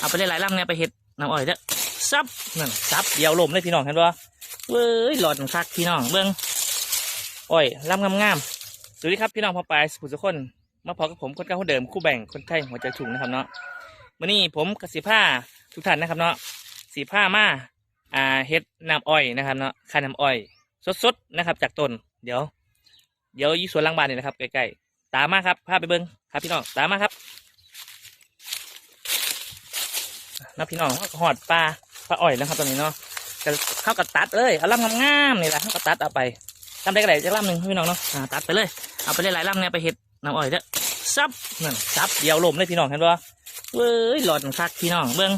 เอาไปได้หลายลำเนี่ยไปเห็ดน้ำอ้อยเด้อซับนั่นซับเดียวลมเลยพี่น้องเห็นปะเว้ยหลอดคักพี่น้องเบิ้งอ้อยลำงามๆสวัสดีครับพี่น้องพ่อปลายสุขสุขคน มาพอกับผมคนเก่าคนเดิมคู่แบ่งคนไทยหัวใจถุงนะครับเนาะวันนี้ผมกับสีผ้าทุกท่านนะครับเนาะสีผ้ามาอ่าเฮ็ดน้ำอ้อยนะครับเนาะค่าน้ำอ้อย สดๆนะครับ จากต้นเดี๋ยว เดี๋ยวยี่สวนลังบ้านนี่นะครับใกล้ๆตามมาครับพาไปเบิ้งครับพี่น้องตามมาครับ นะพี่น้องเขาก็หอดปลาปลาอ่อยนะครับตอนนี้เนาะจะเข้ากับตัดเลยเอาลำงามๆนี่แหละเข้ากับตัดเอาไปลำได้ก็ได้จะลำหนึ่งพี่น้องเนาะตัดไปเลยเอาไปหลายๆลำเนี่ยไปเห็ดน้ำอ้อยเด้อซับนั่นซับเดียวลมเลยพี่น้องเห็นปะเว้ยหลอดคักพี่น้องเบิ้ง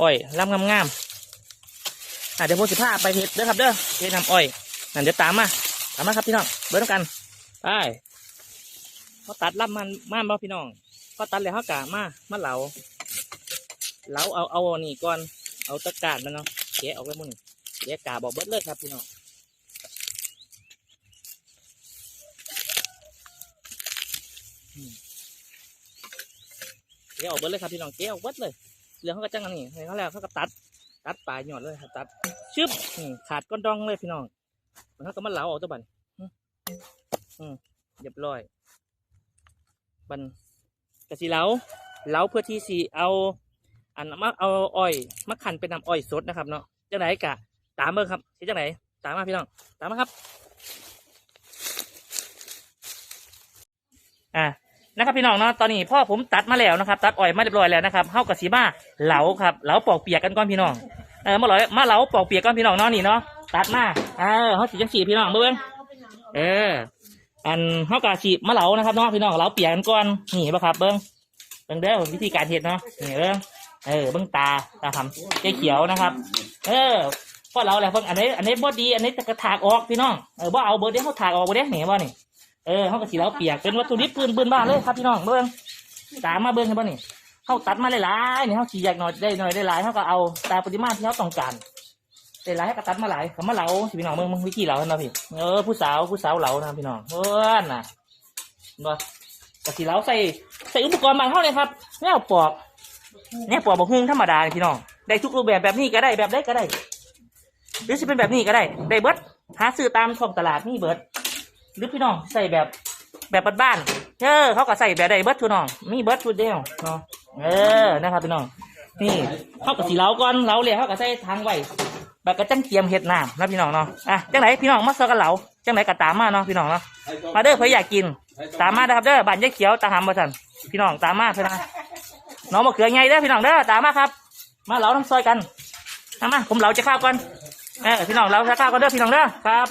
อ้อยลำงามๆอ่าเดี๋ยวผมสิพาไปเห็ดเด้อครับเด้อเห็ดน้ำอ้อยนั่นเดี๋ยวตามมาตามมาครับพี่น้องเบิ้งกันไปเขาตัดลำมันม่านบ่พี่น้องเขาตัดแล้วเขากะมามาเหลา เราเอาเอาอันนี่ก่อน เอาตะกร้ารมันเนาะแกะออกไปหมุ่นแกะกาบอกเบิดเลยครับพี่น้องอืมแกะออกเบิดเลยครับพี่น้องแกะออกเบิดเลยเหลืองเขาก็จังอันนี้ให้เขาแล้วเขาก็ตัด ตัดปลายหยอดเลยครับตัดชึบขาดก้อนดองเลยพี่น้องมันเขาก็มาเหลาออกตัวบันอืมอืมเรียบร้อยบันกระสีเหลาเหลาเพื่อที่สีเอา อันมาเอาอ้อยมาขันเป็นน้ำอ้อยสดนะครับเนาะจังไหนกะตามเบอร์ครับเฮ็ดจังไหนตามมาพี่น้องตามมาครับ อ่านะครับพี่น้องเนาะตอนนี้พ่อผมตัดมาแล้วนะครับ ตัดอ้อยมาเรียบร้อยแล้วนะครับเฮากะสีมาเหลาครับเหลาปอกเปียกกันก่อนพี่น้องเออมาเหลามาเหลาปอกเปียกก่อนพี่น้องเนาะนี่เนาะตัดมาเออเฮาสิจังสีพี่น้องเบิ่งเออ อันเฮากะสีมาเหลานะครับเนาะพี่น้องเหลาเปียกกันก่อนนี่บ่ครับเบิ่งเบิ่งเด้อวิธีการเฮ็ดเนาะนี่เบิ่ง เออเบิ้งตาตาทำใจเขียวนะครับ เออพวกเราแหละเพิ่งอันนี้อันนี้บ่ดีอันนี้จะกระถากออกพี่น้องเออบ่เอาเบอร์เดียวเขาถากออกเบอร์เดียวนี่บ่นี่เออเขากระสีเราเปียกเป็นวัตถุดิบพื้นพื้นบ้านเลยครับพี่น้องเบิ้งตามมาเบิ้งกันบ่นี่เขาตัดมาหลายๆนี่เขาสีอยากหน่อยได้หน่อยได้หลายเขาก็เอาตามปริมาณที่เขาต้องการได้หลายเขาก็ตัดมาหลายเขามาเหลาพี่น้องเบิ้งมึงวิธีเหลาเห็นบ่พี่เออผู้สาวผู้สาวเหลานะพี่น้องเพื่อนน่ะบ่กระสีเหลาใส่ใส่อุปกรณ์บางเขาเลยครับแนวปอก เนี่ยปอกบกฮุ้งธรรมดาพี่น้อง ได้ทุกรูปแบบแบบนี้ก็ได้แบบได้ก็ได้ หรือจะเป็นแบบนี้ก็ได้ ได้เบิร์ดหาซื้อตามท้องตลาดนี่เบิร์ดหรือพี่น้องใส่แบบแบบบ้านๆเออเขาก็ใส่แบบได้เบิร์ดทุนน้อง มีเบิร์ดทุนเดียวเนาะ เออ นะครับพี่น้อง นี่เขากับสีเล้าก่อนเล้าเลยเขาก็ใส่ทางไว้แบบกระจังเทียมเห็ดน้ำนะพี่น้องเนาะ อะจังไหนพี่น้องมาซอกันเหลาจังไหนก็ตามมาเนาะพี่น้องเนาะ มาเด้อเพื่ออยากกิน ตามมาเด้ครับเด้อบ้านยายเขียวตาหำมาสันพี่น้องตามมาเพื่อนนะ น้องมะเขือไงเด้อพี่น้องเด้อตามมาครับ มาเหลาน้ำซอยกันตามาผมเหลาจะข้าวก่อนเออพี่น้องเหลาจะข้าวก่อนเด้อพี่น้องเด้อครับ